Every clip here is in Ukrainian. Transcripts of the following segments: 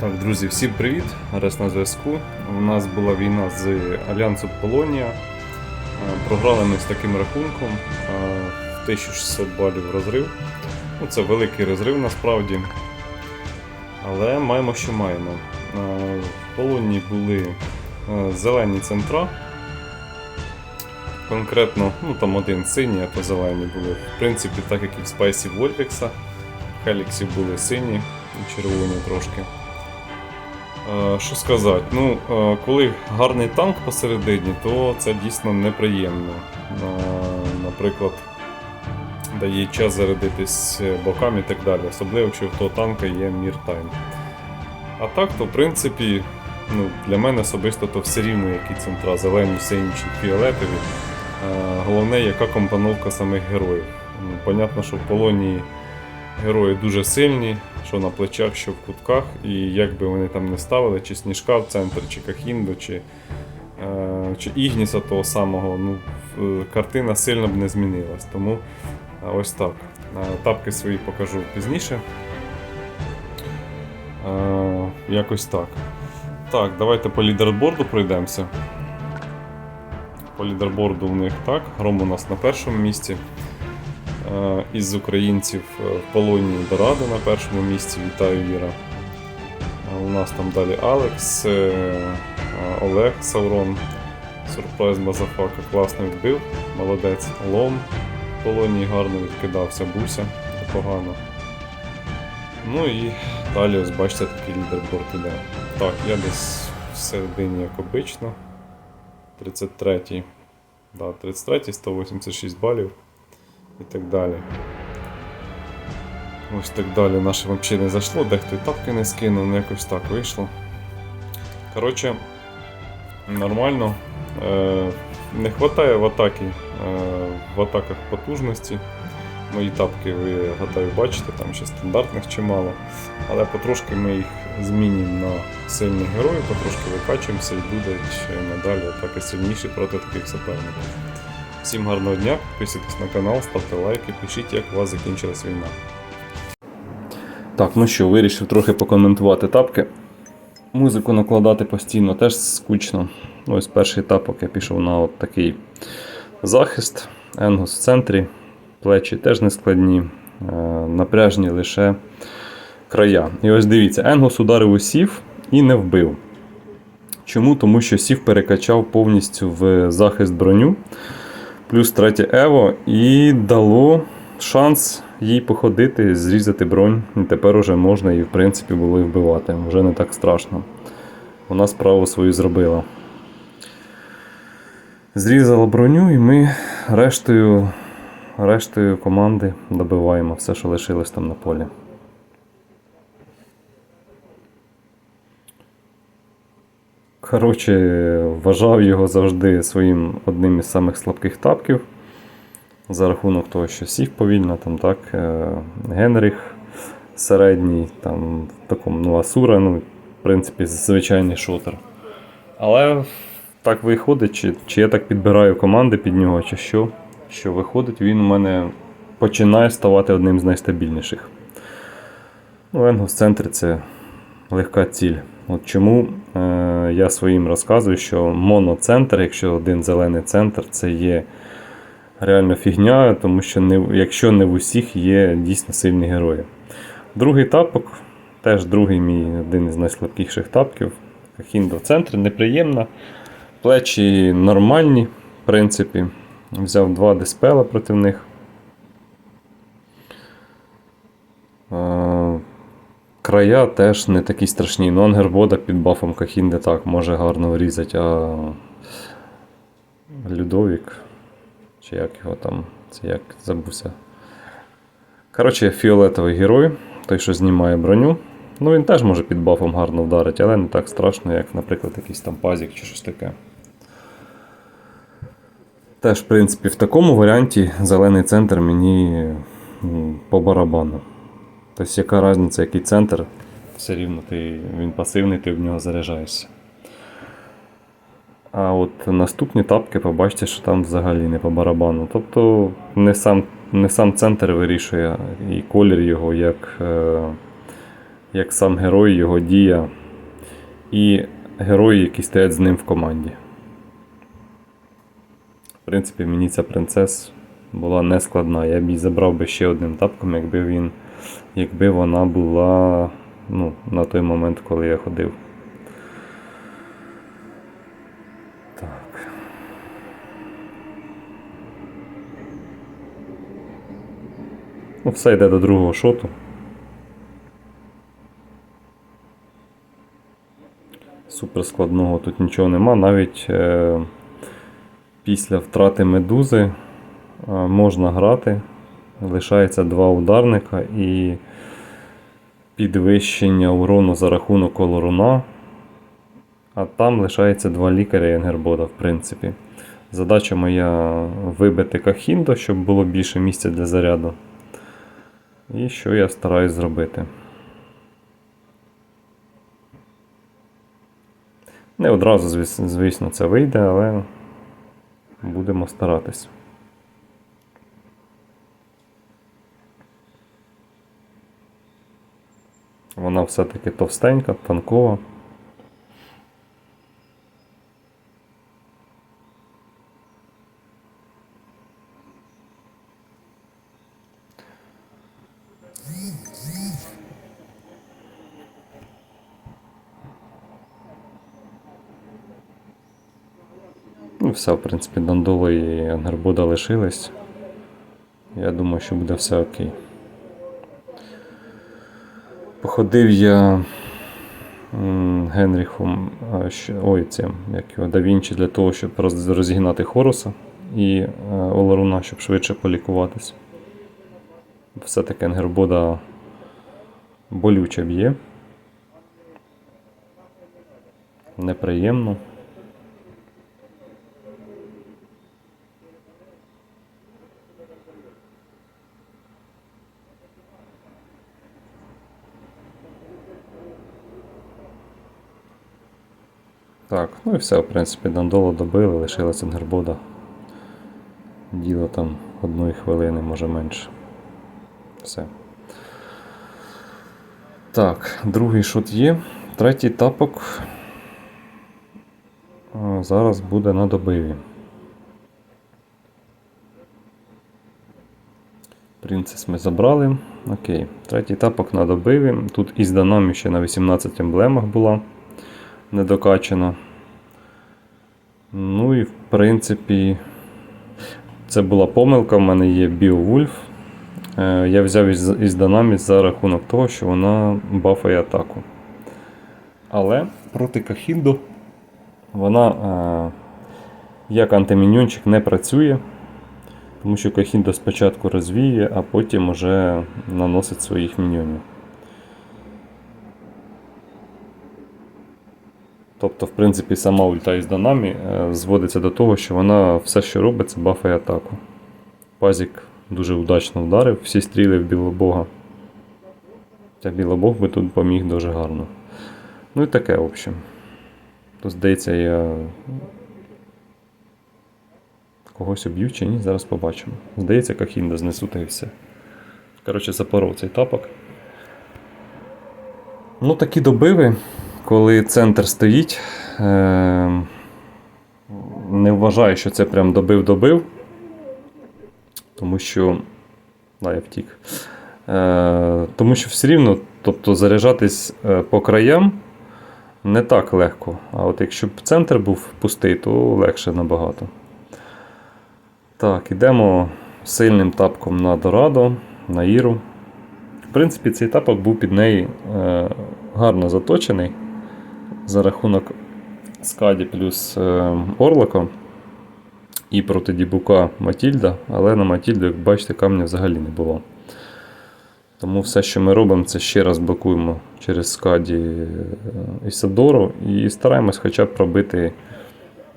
Так, друзі, всім привіт! Раз на зв'язку. У нас була війна з Альянсом Полонія. Е, Програли ми з таким рахунком е, в 1600 балів розрив. Ну, це великий розрив насправді. Але маємо, що маємо. Е, В Полонії були е, зелені центра. Конкретно, ну там один синій, а то зелені були. В принципі, так як і в Спайсі Вольфекса. В Хеліксі були сині і червоні трошки. Е, Що сказати? Ну, е, коли гарний танк посередині, то це дійсно неприємно. Е, Наприклад, дає час зарядитись бокам і так далі, особливо якщо в того танка є мір тайм. А так, то в принципі, ну, для мене особисто то все рівно, які центра, зелені, сині чи фіолетові. Головне, яка компоновка самих героїв. Ну, Понятно, що в полонії герої дуже сильні, що на плечах, що в кутках, і як би вони там не ставили, чи сніжка в центр, чи Кахінду, чи, е, чи Ігніса того самого, ну, е, картина сильно б не змінилась. Тому е, ось так. Е, Тапки свої покажу пізніше. Е, якось так. Так, давайте по лідерборду пройдемося. По лідерборду в них так. Гром у нас на першому місці. Із українців е, в полоні Дорадо на першому місці. Вітаю Віра. У нас там далі Алекс, е, Олег Саурон. Сюрприз Мазафака класно відбив. Молодець. Лом в полоні гарно відкидався, Буся непогано. Ну і далі ось бачите такий лідерборд іде. Так, я десь в середині, як обично. 33-й. Да, 33-й, 186 балів і так далі. Ось так далі наше взагалі не зайшло, дехто і тапки не скинув, ну якось так вийшло. Коротше, нормально. Е, не вистачає в атаки, е, в атаках потужності. Мої тапки ви гадаю бачите, там ще стандартних чимало. Але потрошки ми їх змінюємо на сильних героїв, потрошки викачуємося і будуть надалі атаки сильніші проти таких суперників. Всім гарного дня, підписуйтесь на канал, ставте лайки, пишіть, як у вас закінчилась війна. Так, ну що, вирішив трохи покоментувати тапки. Музику накладати постійно теж скучно. Ось перший тапок я пішов на от такий захист. Енгус в центрі. Плечі теж не складні, е, напряжні лише края. І ось дивіться, Енгус ударив у сів і не вбив. Чому? Тому що сів перекачав повністю в захист броню плюс третє Ево, і дало шанс їй походити, зрізати бронь. І тепер уже можна її, в принципі, було і вбивати. Вже не так страшно. Вона справу свою зробила. Зрізала броню, і ми рештою, рештою команди добиваємо все, що лишилось там на полі. Коротше, вважав його завжди своїм одним із самих слабких тапків. За рахунок того, що сів повільно, там так, е, Генріх середній, там в такому ну, Асура, ну, в принципі, звичайний шотер. Але так виходить, чи, чи я так підбираю команди під нього, чи що, що виходить, він у мене починає ставати одним з найстабільніших. Ну, Енгус в центрі це легка ціль. От чому е, я своїм розказую, що моноцентр, якщо один зелений центр, це є реально фігня, тому що не, якщо не в усіх є дійсно сильні герої. Другий тапок, теж другий мій один із найслабкіших тапків. Хіндо в центрі, неприємна. Плечі нормальні, в принципі. Взяв два диспела проти них. Е, Края теж не такі страшні. Ну, Ангербода під бафом Кахінде так може гарно врізати, а Людовік. Чи як його там, це як забувся. Коротше, фіолетовий герой, той, що знімає броню. Ну, він теж може під бафом гарно вдарити, але не так страшно, як, наприклад, якийсь там пазік чи щось таке. Теж, в принципі, в такому варіанті зелений центр мені по барабану. Тобто, яка різниця, який центр, все рівно ти, він пасивний, ти в нього заряджаєшся. А от наступні тапки побачите, що там взагалі не по барабану. Тобто не сам, не сам центр вирішує і колір його, як, е, як сам герой, його дія і герої, які стоять з ним в команді. В принципі, мені ця принцес була не складна. Я б її забрав би ще одним тапком, якби він, якби вона була ну, на той момент, коли я ходив. Так. Ну, все йде до другого шоту. Супер складного тут нічого нема. Навіть е, після втрати медузи е, можна грати. Лишається два ударника і підвищення урону за рахунок колоруна. А там лишається два лікаря і Енгербода, в принципі. Задача моя вибити Кахіндо, щоб було більше місця для заряду. І що я стараюсь зробити. Не одразу, звісно, це вийде, але будемо старатись. Вона все-таки товстенька, тонкова. Ну, все, в принципі, Дандоло і Ангербуда лишились. Я думаю, що буде все окей. Походив я Генріхом, ой, цим, як його Да Вінчі для того, щоб розігнати Хоруса і е, Оларуна, щоб швидше полікуватись. Все-таки Енгербода болюче б'є. Неприємно. Так, ну і все, в принципі, Дандоло добили, лишилася Ангербода. Діло там одної хвилини, може менше. Все. Так, другий шот є. Третій тапок зараз буде на добиві. Принцес ми забрали. Окей. Третій тапок на добиві. Тут із Даномі ще на 18 емблемах була недокачана. Ну і в принципі, це була помилка. В мене є Біовульф. Е, Я взяв із, із Динаміс за рахунок того, що вона бафає атаку. Але проти Кахінду вона е, як антиміньончик не працює, тому що Кахіндо спочатку розвіє, а потім уже наносить своїх міньйонів. Тобто, в принципі, сама ульта із Данамі е, зводиться до того, що вона все, що робить, це бафає атаку. Пазік дуже удачно вдарив, всі стріли в білобога. Та білобог би тут поміг дуже гарно. Ну і таке, в общем. То здається, я когось об'ю чи ні, зараз побачимо. Здається, Кахінда знесу та і все. Коротше, запоров цей тапок. Ну, такі добиви, коли центр стоїть. Е- не вважаю, що це прям добив-добив. Тому що. Да, я втік. Е- тому що все рівно, тобто заряджатись е, по краям не так легко. А от якщо б центр був пустий, то легше набагато. Так, ідемо сильним тапком на Дорадо, на Іру. В принципі, цей тапок був під неї гарно заточений за рахунок Скаді плюс е, Орлока і проти Дібука Матільда, але на Матільду, як бачите, камня взагалі не було. Тому все, що ми робимо, це ще раз блокуємо через Скаді е, Ісадору і стараємось хоча б пробити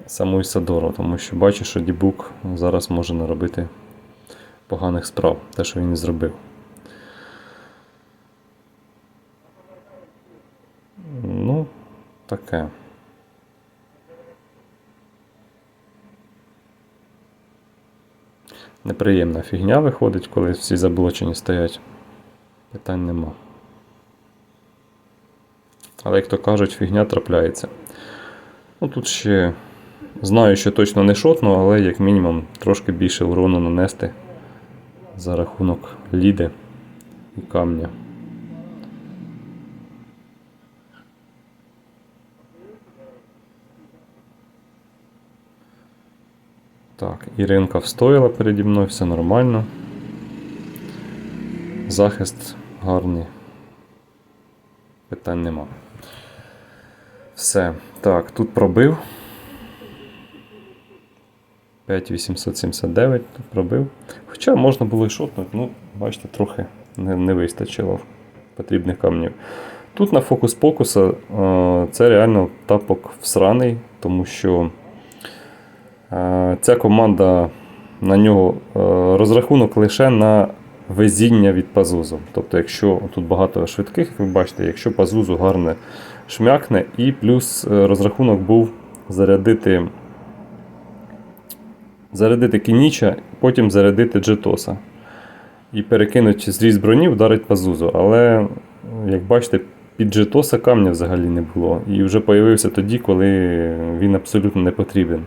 саму Ісадору, тому що бачу, що Дібук зараз може наробити поганих справ, те, що він зробив. Ну, таке. Неприємна фігня виходить, коли всі заблочені стоять. Питань нема. Але, як то кажуть, фігня трапляється. Ну, тут ще знаю, що точно не шотно, але як мінімум трошки більше урону нанести за рахунок ліди і камня. Так, Іринка встояла переді мною, все нормально. Захист гарний. Питань нема. Все. Так, тут пробив. 5879 тут пробив. Хоча можна було і шотнути, ну, бачите, трохи не, не вистачило потрібних камнів. Тут на фокус покуса е, це реально тапок всраний, тому що ця команда на нього е, розрахунок лише на везіння від пазузу. Тобто, якщо тут багато швидких, як ви бачите, якщо пазузу гарне шмякне, і плюс е, розрахунок був зарядити зарядити кініча, потім зарядити джетоса. І перекинуть зріз броні, вдарить пазузу. Але, як бачите, під джетоса камня взагалі не було. І вже появився тоді, коли він абсолютно не потрібен.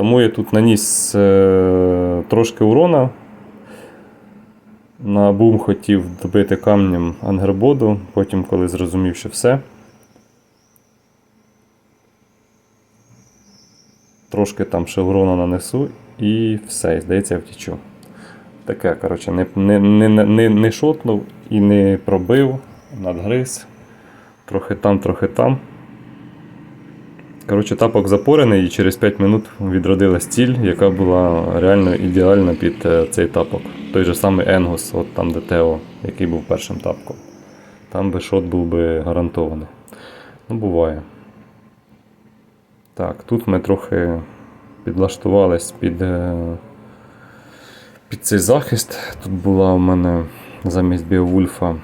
Тому я тут наніс е, трошки урона. На бум хотів добити камнем ангербоду, потім, коли зрозумів, що все. Трошки там ще урона нанесу і все, здається, я втічу. Таке, коротше, не, не, не, не, не шотнув і не пробив, надгриз. Трохи там, трохи там. Коротше, тапок запорений і через 5 минут відродилась ціль, яка була реально ідеальна під е, цей тапок. Той же самий Енгус, от там де Тео, який був першим тапком. Там би шот був би гарантований. Ну, буває. Так, тут ми трохи підлаштувались під, е, під цей захист. Тут була у мене замість Біовульфа,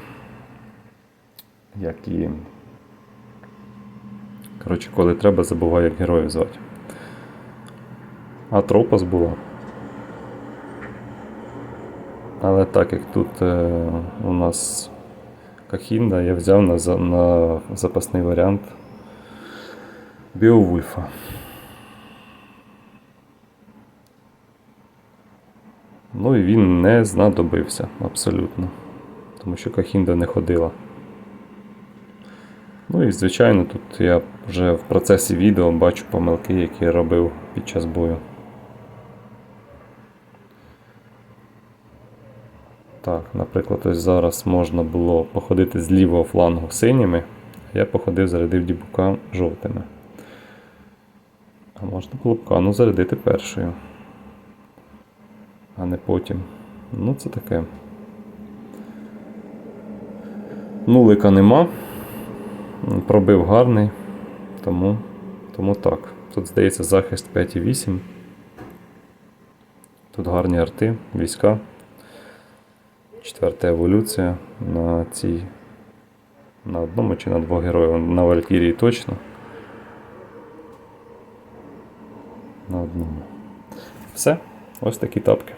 як і. Коротше, коли треба, забуваю, як героїв звати. А була. Але так як тут е, у нас Кахінда, я взяв на, на запасний варіант Біовульфа. Ну і він не знадобився абсолютно. Тому що Кахінда не ходила. Ну і звичайно, тут я вже в процесі відео бачу помилки, які я робив під час бою. Так, наприклад, ось зараз можна було походити з лівого флангу синіми, а я походив, зарядив дібука жовтими. А можна було б кану зарядити першою, а не потім. Ну, це таке. Нулика нема. Пробив гарний, тому, тому так. Тут здається захист 5,8. Тут гарні арти, війська. Четверта еволюція на цій. На одному чи на двох героїв. На Валькірії точно. На одному. Все. Ось такі тапки.